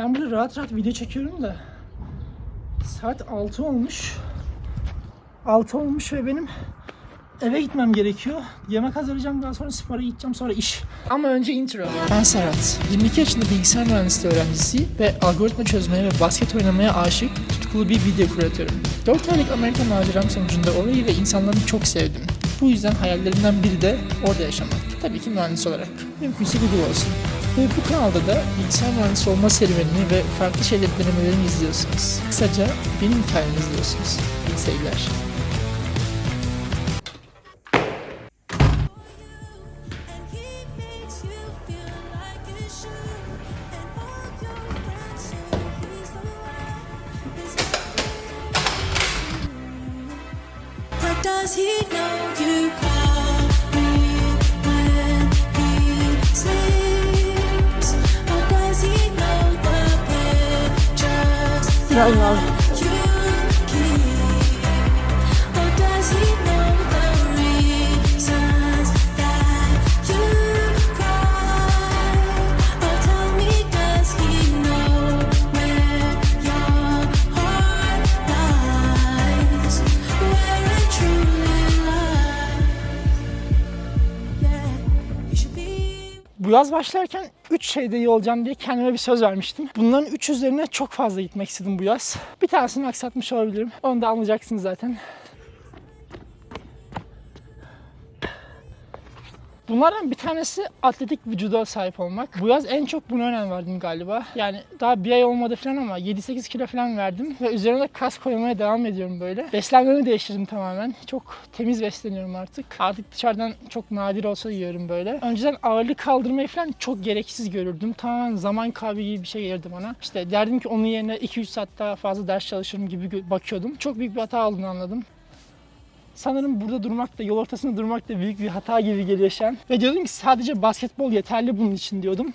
Ben burada rahat rahat video çekiyorum da saat 6 olmuş. 6 olmuş ve benim eve gitmem gerekiyor. Yemek hazırlayacağım daha sonra spora gideceğim sonra iş. Ama önce intro. Ben Serhat. 22 yaşında bilgisayar mühendisliği öğrencisi ve algoritma çözmeye ve basket oynamaya aşık tutkulu bir video kuratörüm. 4 aylık Amerika maceram sonucunda orayı ve insanlarını çok sevdim. Bu yüzden hayallerimden biri de orada yaşamak. Tabii ki mühendis olarak. Mümkünse Google olsun. Ve bu kanalda da bilgisayar mühendisi olma serüvenini ve farklı şeyler denemelerimi izliyorsunuz. Kısaca benim hikayemi izliyorsunuz. İyi seyirler. And he makes you pictures Bu yaz başlarken 3 şeyde iyi olacağım diye kendime bir söz vermiştim. Bunların 3 üzerine çok fazla gitmek istedim bu yaz. Bir tanesini aksatmış olabilirim. Onu da anlayacaksınız zaten. Bunlardan bir tanesi atletik vücuda sahip olmak. Bu yaz en çok buna önem verdim galiba. Yani daha bir ay olmadı falan ama 7-8 kilo falan verdim. Ve üzerine kas koymaya devam ediyorum böyle. Beslenmemi değiştirdim tamamen. Çok temiz besleniyorum artık. Artık dışarıdan çok nadir olsa yiyorum böyle. Önceden ağırlık kaldırmayı falan çok gereksiz görürdüm. Tamamen zaman kaybı gibi bir şey gelirdi bana. İşte derdim ki onun yerine 2-3 saat daha fazla ders çalışırım gibi bakıyordum. Çok büyük bir hata olduğunu anladım. Sanırım burada durmak da, yol ortasında durmak da büyük bir hata gibi geliyor şu. Ve diyordum ki sadece basketbol yeterli bunun için diyordum.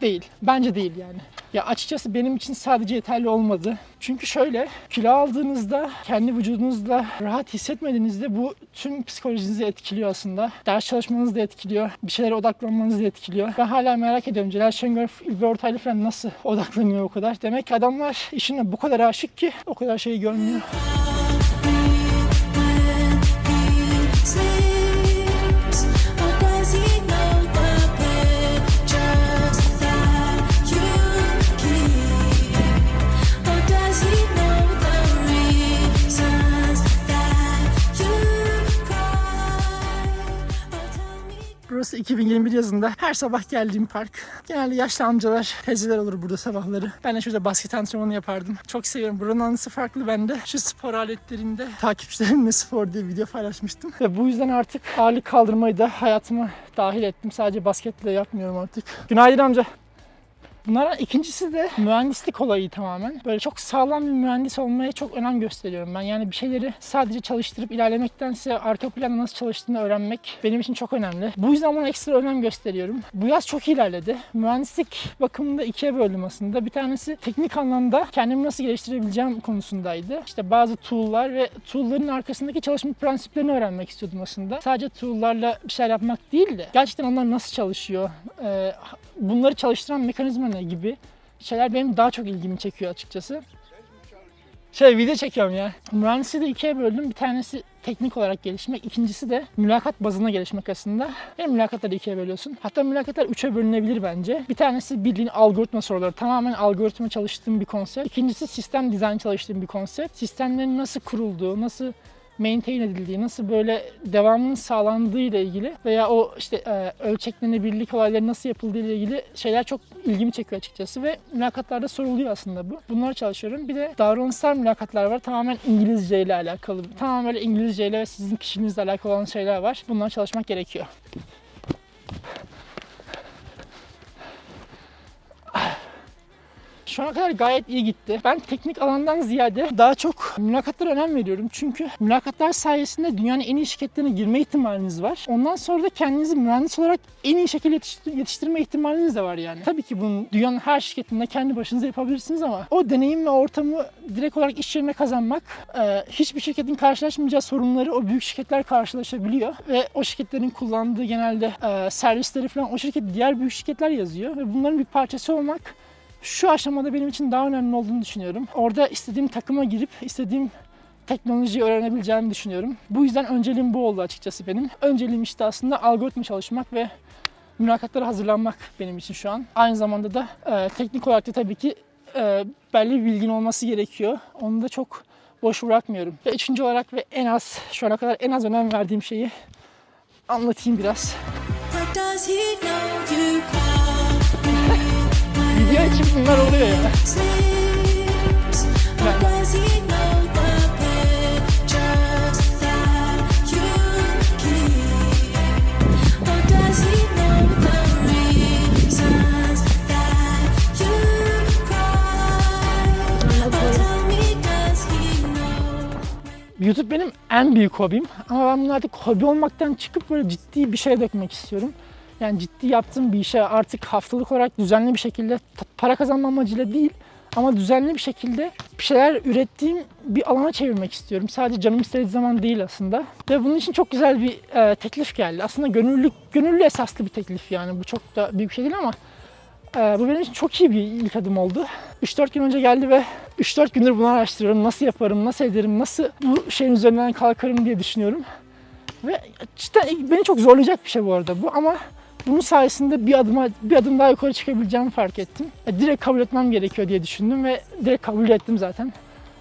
Değil. Bence değil yani. Ya açıkçası benim için sadece yeterli olmadı. Çünkü şöyle kilo aldığınızda kendi vücudunuzla rahat hissetmediğinizde bu tüm psikolojinizi etkiliyor aslında. Ders çalışmanızı da etkiliyor. Bir şeylere odaklanmanızı da etkiliyor. Ben hala merak ediyorum Celal Şengör, İlber Ortaylı falan nasıl odaklanıyor o kadar. Demek ki adamlar işine bu kadar aşık ki o kadar şeyi görmüyor. 2021 yazında her sabah geldiğim park. Genelde yaşlı amcalar, teyzeler olur burada sabahları. Ben de şurada basket antrenmanı yapardım. Çok seviyorum. Buranın anısı farklı bende. Şu spor aletlerinde takipçilerimle spor diye video paylaşmıştım. Ve bu yüzden artık ağırlık kaldırmayı da hayatıma dahil ettim. Sadece basketle yapmıyorum artık. Günaydın amca. Bunlardan ikincisi de mühendislik olayı tamamen. Böyle çok sağlam bir mühendis olmaya çok önem gösteriyorum ben. Yani bir şeyleri sadece çalıştırıp ilerlemektense arka planda nasıl çalıştığını öğrenmek benim için çok önemli. Bu yüzden buna ekstra önem gösteriyorum. Bu yaz çok ilerledi. Mühendislik bakımında ikiye böldüm aslında. Bir tanesi teknik anlamda kendimi nasıl geliştirebileceğim konusundaydı. İşte bazı tool'lar ve tool'ların arkasındaki çalışma prensiplerini öğrenmek istiyordum aslında. Sadece tool'larla bir şeyler yapmak değil de gerçekten onlar nasıl çalışıyor, e, bunları çalıştıran mekanizma ne gibi şeyler benim daha çok ilgimi çekiyor açıkçası. Şey video çekiyorum ya. Mühendisliği de ikiye böldüm. Bir tanesi teknik olarak gelişmek. ikincisi de mülakat bazına gelişmek aslında. Benim mülakatları ikiye bölüyorsun. Hatta mülakatlar üçe bölünebilir bence. Bir tanesi bildiğin algoritma soruları. Tamamen algoritma çalıştığım bir konsept. İkincisi sistem dizayn çalıştığım bir konsept. Sistemlerin nasıl kurulduğu, nasıl maintain edildiği, nasıl böyle devamının sağlandığı ile ilgili veya o işte e, ölçeklenebilirlik olayları nasıl yapıldığı ile ilgili şeyler çok ilgimi çekiyor açıkçası ve mülakatlarda soruluyor aslında bu. Bunları çalışıyorum. Bir de davranışsal mülakatlar var. Tamamen İngilizce ile alakalı. Tamamen böyle İngilizce ile ve sizin kişiliğinizle alakalı olan şeyler var. Bunları çalışmak gerekiyor. Şu ana kadar gayet iyi gitti. Ben teknik alandan ziyade daha çok mülakatlara önem veriyorum. Çünkü mülakatlar sayesinde dünyanın en iyi şirketlerine girme ihtimaliniz var. Ondan sonra da kendinizi mühendis olarak en iyi şekilde yetiştir- yetiştirme ihtimaliniz de var yani. Tabii ki bunu dünyanın her şirketinde kendi başınıza yapabilirsiniz ama o deneyim ve ortamı direkt olarak iş yerine kazanmak e, hiçbir şirketin karşılaşmayacağı sorunları o büyük şirketler karşılaşabiliyor ve o şirketlerin kullandığı genelde e, servisleri falan o şirket diğer büyük şirketler yazıyor ve bunların bir parçası olmak şu aşamada benim için daha önemli olduğunu düşünüyorum. Orada istediğim takıma girip istediğim teknolojiyi öğrenebileceğimi düşünüyorum. Bu yüzden önceliğim bu oldu açıkçası benim. Önceliğim işte aslında algoritma çalışmak ve mülakatlara hazırlanmak benim için şu an. Aynı zamanda da e, teknik olarak da tabii ki e, belli bir bilgin olması gerekiyor. Onu da çok boş bırakmıyorum. Ve üçüncü olarak ve en az, şu ana kadar en az önem verdiğim şeyi anlatayım biraz. But does he know you call Video için bunlar oluyor ya. YouTube benim en büyük hobim ama ben bunu artık hobi olmaktan çıkıp böyle ciddi bir şeye dökmek istiyorum. Yani ciddi yaptığım bir işe artık haftalık olarak düzenli bir şekilde para kazanma amacıyla değil ama düzenli bir şekilde bir şeyler ürettiğim bir alana çevirmek istiyorum. Sadece canım istediği zaman değil aslında. Ve bunun için çok güzel bir e, teklif geldi. Aslında gönüllü, gönüllü esaslı bir teklif yani. Bu çok da büyük bir şey değil ama ee, bu benim için çok iyi bir ilk adım oldu. 3-4 gün önce geldi ve 3-4 gündür bunu araştırıyorum. Nasıl yaparım, nasıl ederim, nasıl bu şeyin üzerinden kalkarım diye düşünüyorum. Ve cidden beni çok zorlayacak bir şey bu arada bu ama bunun sayesinde bir adıma bir adım daha yukarı çıkabileceğimi fark ettim. E, direkt kabul etmem gerekiyor diye düşündüm ve direkt kabul ettim zaten.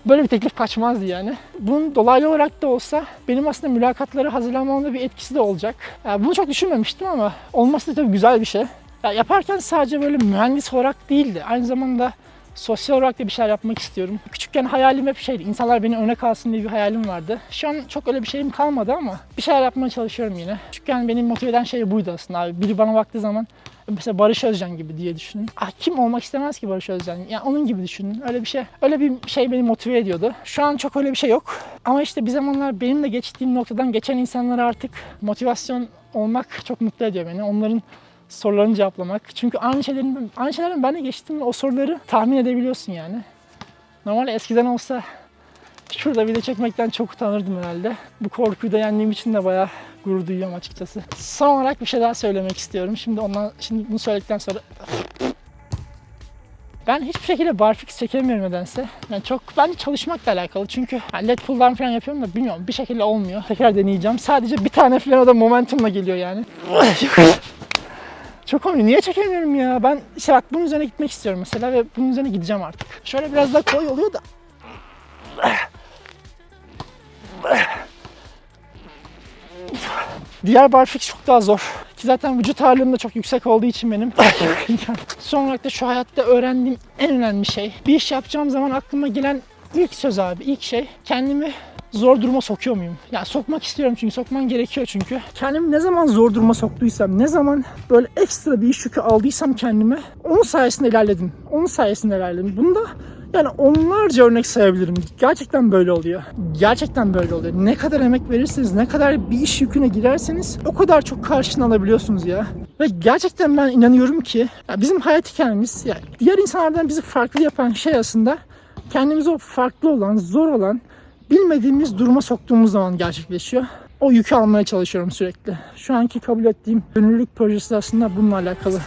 Böyle bir teklif kaçmazdı yani. Bunun dolaylı olarak da olsa benim aslında mülakatları hazırlamamda bir etkisi de olacak. Yani bunu çok düşünmemiştim ama olması da tabii güzel bir şey. Ya yaparken sadece böyle mühendis olarak değildi. Aynı zamanda sosyal olarak da bir şeyler yapmak istiyorum. Küçükken hayalim hep şeydi. insanlar beni örnek alsın diye bir hayalim vardı. Şu an çok öyle bir şeyim kalmadı ama bir şeyler yapmaya çalışıyorum yine. Küçükken beni motive eden şey buydu aslında abi. Biri bana baktığı zaman mesela Barış Özcan gibi diye düşünün. Ah, kim olmak istemez ki Barış Özcan? Yani onun gibi düşünün. Öyle bir şey. Öyle bir şey beni motive ediyordu. Şu an çok öyle bir şey yok. Ama işte bir zamanlar benim de geçtiğim noktadan geçen insanlara artık motivasyon olmak çok mutlu ediyor beni. Onların sorularını cevaplamak. Çünkü aynı şeylerin aynı şeylerin ben de geçtim o soruları tahmin edebiliyorsun yani. Normalde eskiden olsa şurada video çekmekten çok utanırdım herhalde. Bu korkuyu da yendiğim için de bayağı gurur duyuyorum açıkçası. Son olarak bir şey daha söylemek istiyorum. Şimdi ondan şimdi bunu söyledikten sonra ben hiçbir şekilde barfix çekemiyorum nedense. Yani çok bence çalışmakla alakalı. Çünkü yani led pull'dan falan yapıyorum da bilmiyorum bir şekilde olmuyor. Tekrar deneyeceğim. Sadece bir tane falan o da momentumla geliyor yani. Çok komik. Niye çekemiyorum ya? Ben işte bak bunun üzerine gitmek istiyorum mesela ve bunun üzerine gideceğim artık. Şöyle biraz daha kolay oluyor da. Diğer barfix çok daha zor. Ki zaten vücut ağırlığım da çok yüksek olduğu için benim. Son olarak da şu hayatta öğrendiğim en önemli şey. Bir iş yapacağım zaman aklıma gelen ilk söz abi, ilk şey kendimi zor duruma sokuyor muyum? Ya sokmak istiyorum çünkü sokman gerekiyor çünkü. Kendimi ne zaman zor duruma soktuysam, ne zaman böyle ekstra bir iş yükü aldıysam kendime onun sayesinde ilerledim. Onun sayesinde ilerledim. Bunda yani onlarca örnek sayabilirim. Gerçekten böyle oluyor. Gerçekten böyle oluyor. Ne kadar emek verirseniz, ne kadar bir iş yüküne girerseniz o kadar çok karşına alabiliyorsunuz ya. Ve gerçekten ben inanıyorum ki ya bizim hayat hikayemiz, ya diğer insanlardan bizi farklı yapan şey aslında kendimizi o farklı olan, zor olan, bilmediğimiz duruma soktuğumuz zaman gerçekleşiyor. O yükü almaya çalışıyorum sürekli. Şu anki kabul ettiğim gönüllülük projesi aslında bununla alakalı.